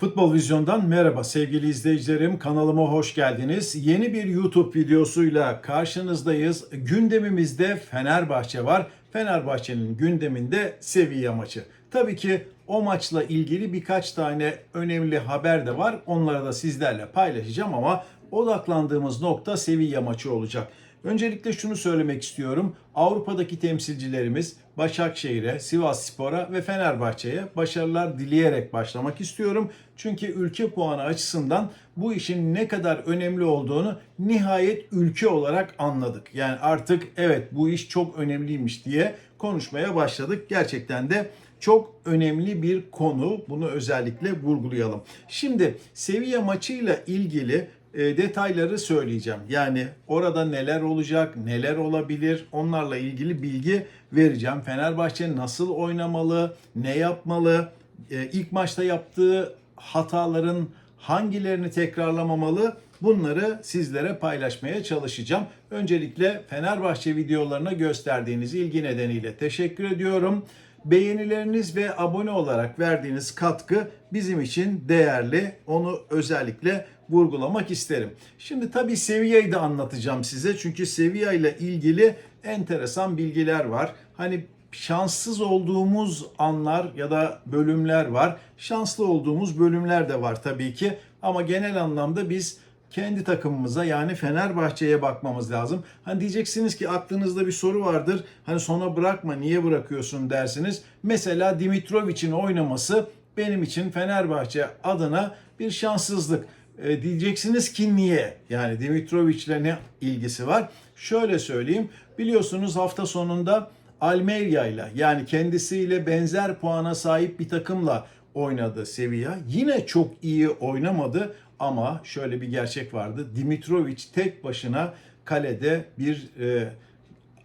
Futbol Vizyon'dan merhaba sevgili izleyicilerim. Kanalıma hoş geldiniz. Yeni bir YouTube videosuyla karşınızdayız. Gündemimizde Fenerbahçe var. Fenerbahçe'nin gündeminde Sevilla maçı. Tabii ki o maçla ilgili birkaç tane önemli haber de var. Onları da sizlerle paylaşacağım ama odaklandığımız nokta Sevilla maçı olacak. Öncelikle şunu söylemek istiyorum. Avrupa'daki temsilcilerimiz Başakşehir'e, Sivas Spor'a ve Fenerbahçe'ye başarılar dileyerek başlamak istiyorum. Çünkü ülke puanı açısından bu işin ne kadar önemli olduğunu nihayet ülke olarak anladık. Yani artık evet bu iş çok önemliymiş diye konuşmaya başladık. Gerçekten de çok önemli bir konu. Bunu özellikle vurgulayalım. Şimdi Sevilla maçıyla ilgili e, detayları söyleyeceğim. Yani orada neler olacak, neler olabilir onlarla ilgili bilgi vereceğim. Fenerbahçe nasıl oynamalı, ne yapmalı, e, ilk maçta yaptığı hataların hangilerini tekrarlamamalı bunları sizlere paylaşmaya çalışacağım. Öncelikle Fenerbahçe videolarına gösterdiğiniz ilgi nedeniyle teşekkür ediyorum. Beğenileriniz ve abone olarak verdiğiniz katkı bizim için değerli. Onu özellikle vurgulamak isterim. Şimdi tabii Sevilla'yı da anlatacağım size. Çünkü Sevilla ile ilgili enteresan bilgiler var. Hani şanssız olduğumuz anlar ya da bölümler var. Şanslı olduğumuz bölümler de var tabii ki. Ama genel anlamda biz kendi takımımıza yani Fenerbahçe'ye bakmamız lazım. Hani diyeceksiniz ki aklınızda bir soru vardır. Hani sona bırakma niye bırakıyorsun dersiniz. Mesela Dimitrovic'in oynaması benim için Fenerbahçe adına bir şanssızlık. E, diyeceksiniz ki niye? Yani Dimitrovic'le ne ilgisi var? Şöyle söyleyeyim. Biliyorsunuz hafta sonunda Almeria ile yani kendisiyle benzer puana sahip bir takımla oynadı Sevilla. Yine çok iyi oynamadı ama şöyle bir gerçek vardı. Dimitrovic tek başına kalede bir e,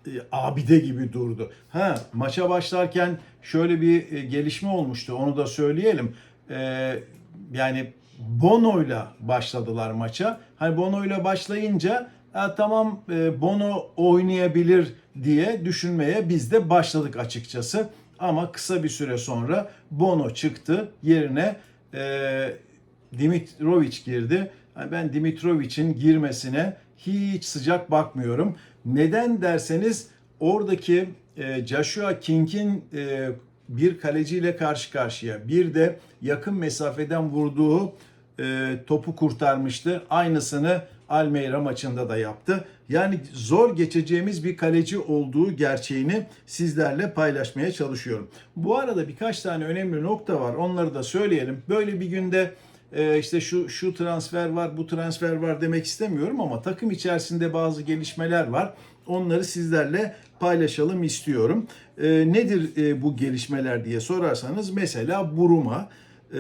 e, abide gibi durdu. Ha maça başlarken şöyle bir e, gelişme olmuştu. Onu da söyleyelim. E, yani Bono'yla başladılar maça. Hani Bono'yla başlayınca ha, tamam e, Bono oynayabilir diye düşünmeye biz de başladık açıkçası. Ama kısa bir süre sonra Bono çıktı. Yerine e, Dimitrovic girdi. Ben Dimitrovic'in girmesine hiç sıcak bakmıyorum. Neden derseniz oradaki e, Joshua King'in e, bir kaleciyle karşı karşıya bir de yakın mesafeden vurduğu e, topu kurtarmıştı. Aynısını Almeida maçında da yaptı. Yani zor geçeceğimiz bir kaleci olduğu gerçeğini sizlerle paylaşmaya çalışıyorum. Bu arada birkaç tane önemli nokta var. Onları da söyleyelim. Böyle bir günde e, işte şu şu transfer var, bu transfer var demek istemiyorum ama takım içerisinde bazı gelişmeler var. Onları sizlerle paylaşalım istiyorum. E, nedir e, bu gelişmeler diye sorarsanız mesela Buruma e,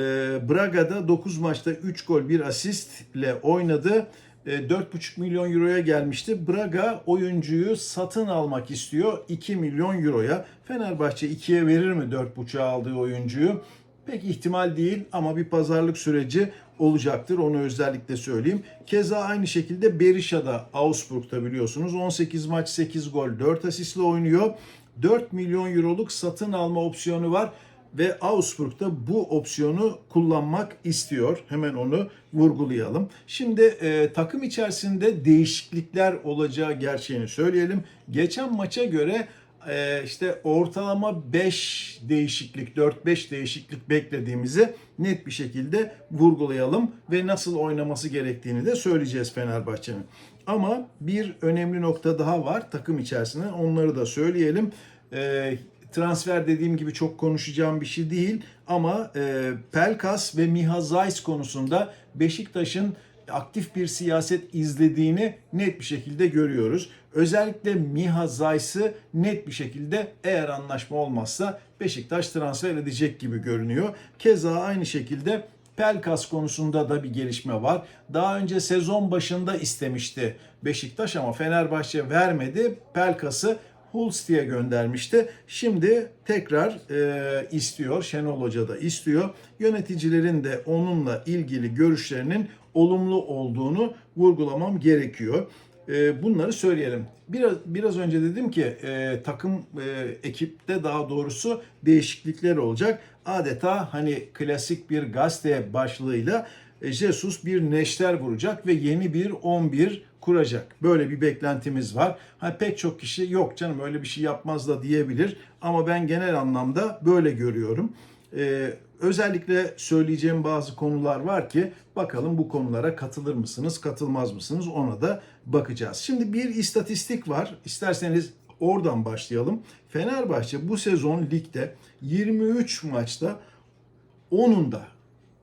Braga'da 9 maçta 3 gol 1 asistle oynadı. E, 4,5 milyon euroya gelmişti. Braga oyuncuyu satın almak istiyor 2 milyon euroya. Fenerbahçe 2'ye verir mi 4,5'a aldığı oyuncuyu? Pek ihtimal değil ama bir pazarlık süreci olacaktır. Onu özellikle söyleyeyim. Keza aynı şekilde Berisha da Augsburg'da biliyorsunuz. 18 maç 8 gol 4 asistle oynuyor. 4 milyon euroluk satın alma opsiyonu var ve Augsburg'da bu opsiyonu kullanmak istiyor. Hemen onu vurgulayalım. Şimdi e, takım içerisinde değişiklikler olacağı gerçeğini söyleyelim. Geçen maça göre e, işte ortalama 5 değişiklik, 4-5 değişiklik beklediğimizi net bir şekilde vurgulayalım ve nasıl oynaması gerektiğini de söyleyeceğiz Fenerbahçe'nin. Ama bir önemli nokta daha var takım içerisinde. Onları da söyleyelim. E, transfer dediğim gibi çok konuşacağım bir şey değil ama e, Pelkas ve Miha Zayis konusunda Beşiktaş'ın aktif bir siyaset izlediğini net bir şekilde görüyoruz. Özellikle Miha Zayis'i net bir şekilde eğer anlaşma olmazsa Beşiktaş transfer edecek gibi görünüyor. Keza aynı şekilde Pelkas konusunda da bir gelişme var. Daha önce sezon başında istemişti Beşiktaş ama Fenerbahçe vermedi. Pelkas'ı Hulsti'ye göndermişti. Şimdi tekrar e, istiyor. Şenol Hoca da istiyor. Yöneticilerin de onunla ilgili görüşlerinin olumlu olduğunu vurgulamam gerekiyor. E, bunları söyleyelim. Biraz biraz önce dedim ki e, takım e, ekipte daha doğrusu değişiklikler olacak. adeta hani klasik bir gazete başlığıyla e, Jesus bir neşter vuracak ve yeni bir 11 kuracak. Böyle bir beklentimiz var. Ha pek çok kişi yok canım öyle bir şey yapmaz da diyebilir ama ben genel anlamda böyle görüyorum. Ee, özellikle söyleyeceğim bazı konular var ki bakalım bu konulara katılır mısınız, katılmaz mısınız ona da bakacağız. Şimdi bir istatistik var. İsterseniz oradan başlayalım. Fenerbahçe bu sezon ligde 23 maçta 10'unda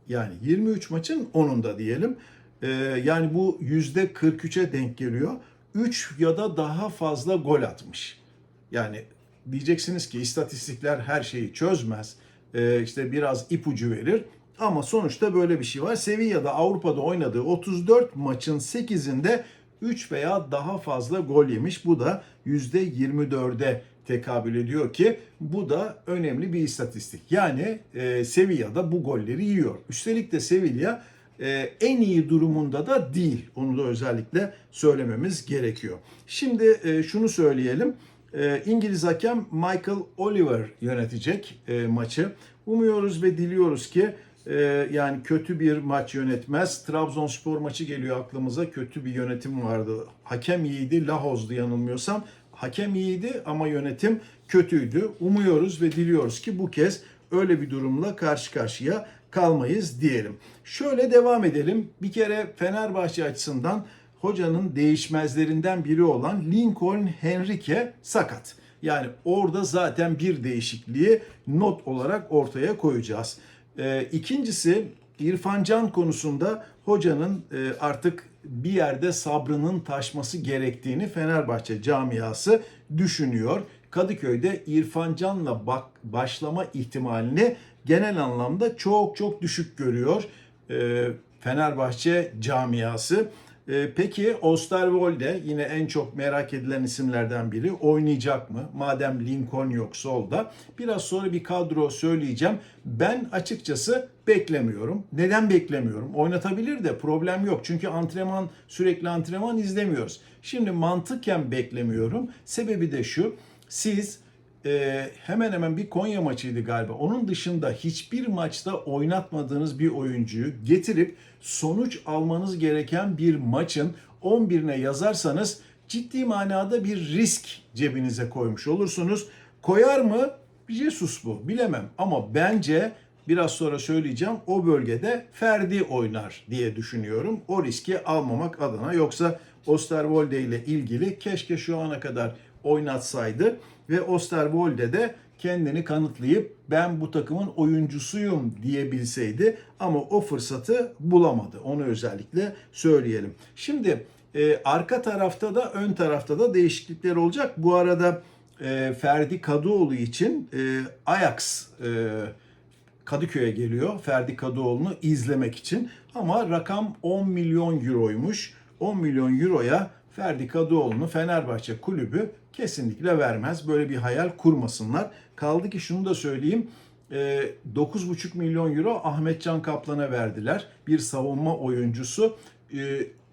yani 23 maçın 10'unda diyelim. Ee, yani bu %43'e denk geliyor. 3 ya da daha fazla gol atmış. Yani diyeceksiniz ki istatistikler her şeyi çözmez. Ee, işte biraz ipucu verir. Ama sonuçta böyle bir şey var. Sevilla'da Avrupa'da oynadığı 34 maçın 8'inde 3 veya daha fazla gol yemiş. Bu da %24'e tekabül ediyor ki bu da önemli bir istatistik. Yani e, Sevilla'da bu golleri yiyor. Üstelik de Sevilla e, en iyi durumunda da değil. Onu da özellikle söylememiz gerekiyor. Şimdi e, şunu söyleyelim. E, İngiliz hakem Michael Oliver yönetecek e, maçı. Umuyoruz ve diliyoruz ki e, yani kötü bir maç yönetmez. Trabzonspor maçı geliyor aklımıza. Kötü bir yönetim vardı. Hakem iyiydi, Lahoz'du yanılmıyorsam. Hakem iyiydi ama yönetim kötüydü. Umuyoruz ve diliyoruz ki bu kez öyle bir durumla karşı karşıya kalmayız diyelim. Şöyle devam edelim. Bir kere Fenerbahçe açısından hocanın değişmezlerinden biri olan Lincoln Henrique sakat. Yani orada zaten bir değişikliği not olarak ortaya koyacağız. Ee, ikincisi İrfan Can konusunda hocanın e, artık bir yerde sabrının taşması gerektiğini Fenerbahçe camiası düşünüyor. Kadıköy'de İrfan Can'la başlama ihtimalini genel anlamda çok çok düşük görüyor e, Fenerbahçe camiası. E, peki Osterwolde yine en çok merak edilen isimlerden biri oynayacak mı? Madem Lincoln yok solda. Biraz sonra bir kadro söyleyeceğim. Ben açıkçası beklemiyorum. Neden beklemiyorum? Oynatabilir de problem yok. Çünkü antrenman sürekli antrenman izlemiyoruz. Şimdi mantıken beklemiyorum. Sebebi de şu. Siz e, hemen hemen bir Konya maçıydı galiba. Onun dışında hiçbir maçta oynatmadığınız bir oyuncuyu getirip sonuç almanız gereken bir maçın 11'ine yazarsanız ciddi manada bir risk cebinize koymuş olursunuz. Koyar mı? Jesus bu. Bilemem ama bence biraz sonra söyleyeceğim o bölgede Ferdi oynar diye düşünüyorum. O riski almamak adına yoksa Osterwolde ile ilgili keşke şu ana kadar oynatsaydı ve Osterwolde de kendini kanıtlayıp ben bu takımın oyuncusuyum diyebilseydi ama o fırsatı bulamadı. Onu özellikle söyleyelim. Şimdi e, arka tarafta da ön tarafta da değişiklikler olacak. Bu arada e, Ferdi Kadıoğlu için e, Ajax e, Kadıköy'e geliyor Ferdi Kadıoğlu'nu izlemek için. Ama rakam 10 milyon euroymuş. 10 milyon euroya Ferdi Kadıoğlu'nu Fenerbahçe kulübü kesinlikle vermez. Böyle bir hayal kurmasınlar. Kaldı ki şunu da söyleyeyim. 9,5 milyon euro Ahmetcan Kaplan'a verdiler. Bir savunma oyuncusu.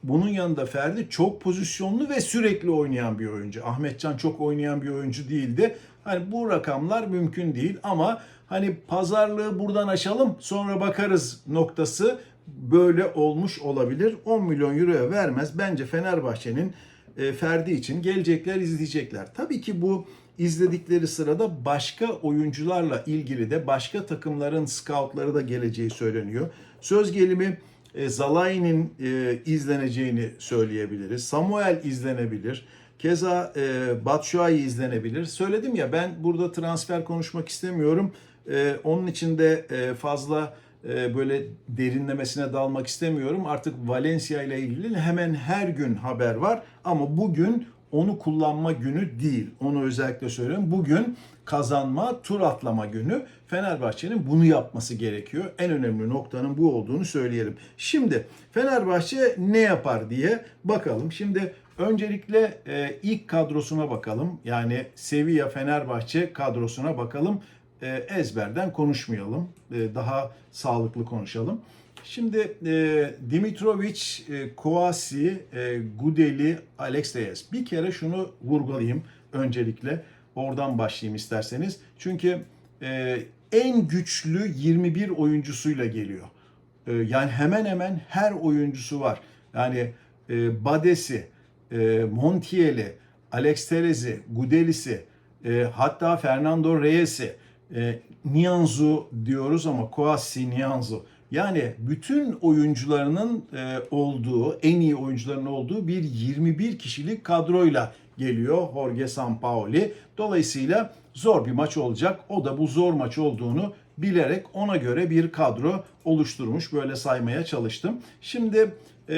Bunun yanında Ferdi çok pozisyonlu ve sürekli oynayan bir oyuncu. Ahmetcan çok oynayan bir oyuncu değildi. Hani bu rakamlar mümkün değil ama hani pazarlığı buradan açalım sonra bakarız noktası böyle olmuş olabilir. 10 milyon euroya vermez. Bence Fenerbahçe'nin e, Ferdi için gelecekler izleyecekler. Tabii ki bu izledikleri sırada başka oyuncularla ilgili de başka takımların scoutları da geleceği söyleniyor. Söz gelimi e, Zalai'nin e, izleneceğini söyleyebiliriz. Samuel izlenebilir. Keza e, Batshuayi izlenebilir. Söyledim ya ben burada transfer konuşmak istemiyorum. E, onun için de e, fazla böyle derinlemesine dalmak istemiyorum. Artık Valencia ile ilgili hemen her gün haber var ama bugün onu kullanma günü değil. Onu özellikle söylüyorum. Bugün kazanma, tur atlama günü. Fenerbahçe'nin bunu yapması gerekiyor. En önemli noktanın bu olduğunu söyleyelim. Şimdi Fenerbahçe ne yapar diye bakalım. Şimdi öncelikle e, ilk kadrosuna bakalım. Yani Sevilla Fenerbahçe kadrosuna bakalım. E, ezberden konuşmayalım. E, daha sağlıklı konuşalım. Şimdi e, Dimitrovic, e, Kouassi, e, Gudeli, Alex Reyes. Bir kere şunu vurgulayayım öncelikle. Oradan başlayayım isterseniz. Çünkü en güçlü 21 oyuncusuyla geliyor. Yani hemen hemen her oyuncusu var. Yani Badesi, Montiel'i, Alex Terezi, Gudelis'i, hatta Fernando Reyes'i, e, Nianzu diyoruz ama Kouassi Nianzu. Yani bütün oyuncularının e, olduğu, en iyi oyuncuların olduğu bir 21 kişilik kadroyla geliyor Jorge Sampaoli. Dolayısıyla zor bir maç olacak. O da bu zor maç olduğunu bilerek ona göre bir kadro oluşturmuş. Böyle saymaya çalıştım. Şimdi e,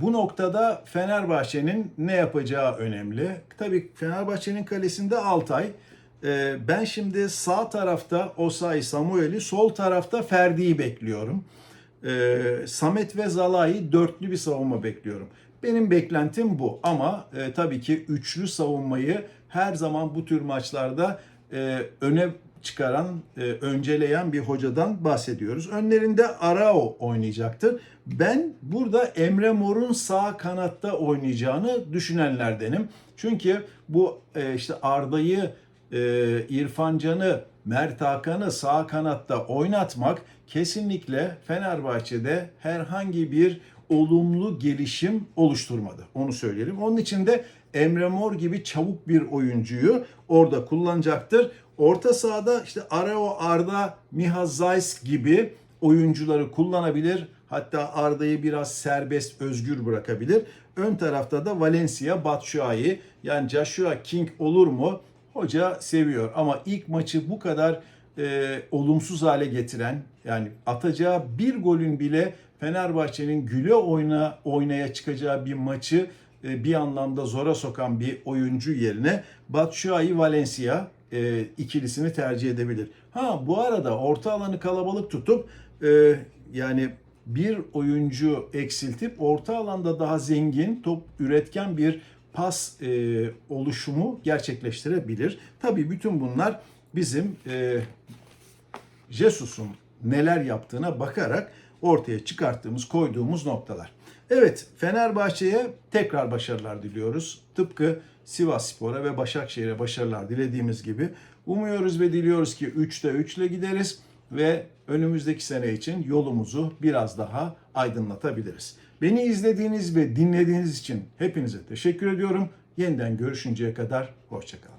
bu noktada Fenerbahçe'nin ne yapacağı önemli. Tabii Fenerbahçe'nin kalesinde Altay. E, ben şimdi sağ tarafta Osay Samuel'i, sol tarafta Ferdi'yi bekliyorum. E, Samet ve Zalai dörtlü bir savunma bekliyorum. Benim beklentim bu ama e, tabii ki üçlü savunmayı her zaman bu tür maçlarda e, öne çıkaran, e, önceleyen bir hocadan bahsediyoruz. Önlerinde Arao oynayacaktır. Ben burada Emre Mor'un sağ kanatta oynayacağını düşünenlerdenim. Çünkü bu e, işte Arda'yı, e, İrfan Can'ı, Mert Hakan'ı sağ kanatta oynatmak kesinlikle Fenerbahçe'de herhangi bir olumlu gelişim oluşturmadı. Onu söyleyelim. Onun için de Emre Mor gibi çabuk bir oyuncuyu orada kullanacaktır. Orta sahada işte Arao, Arda, Miha Zayis gibi oyuncuları kullanabilir. Hatta Arda'yı biraz serbest, özgür bırakabilir. Ön tarafta da Valencia, Batshuayi yani Joshua King olur mu? Hoca seviyor ama ilk maçı bu kadar e, olumsuz hale getiren yani atacağı bir golün bile Fenerbahçe'nin güle oyna oynaya çıkacağı bir maçı e, bir anlamda zora sokan bir oyuncu yerine Batshuayi Valencia e, ikilisini tercih edebilir. Ha bu arada orta alanı kalabalık tutup e, yani bir oyuncu eksiltip orta alanda daha zengin, top üretken bir pas e, oluşumu gerçekleştirebilir. Tabii bütün bunlar bizim e, Jesus'un neler yaptığına bakarak ortaya çıkarttığımız, koyduğumuz noktalar. Evet, Fenerbahçe'ye tekrar başarılar diliyoruz. Tıpkı Sivas Spor'a ve Başakşehir'e başarılar dilediğimiz gibi umuyoruz ve diliyoruz ki 3'te 3 ile gideriz ve önümüzdeki sene için yolumuzu biraz daha aydınlatabiliriz. Beni izlediğiniz ve dinlediğiniz için hepinize teşekkür ediyorum. Yeniden görüşünceye kadar hoşçakalın.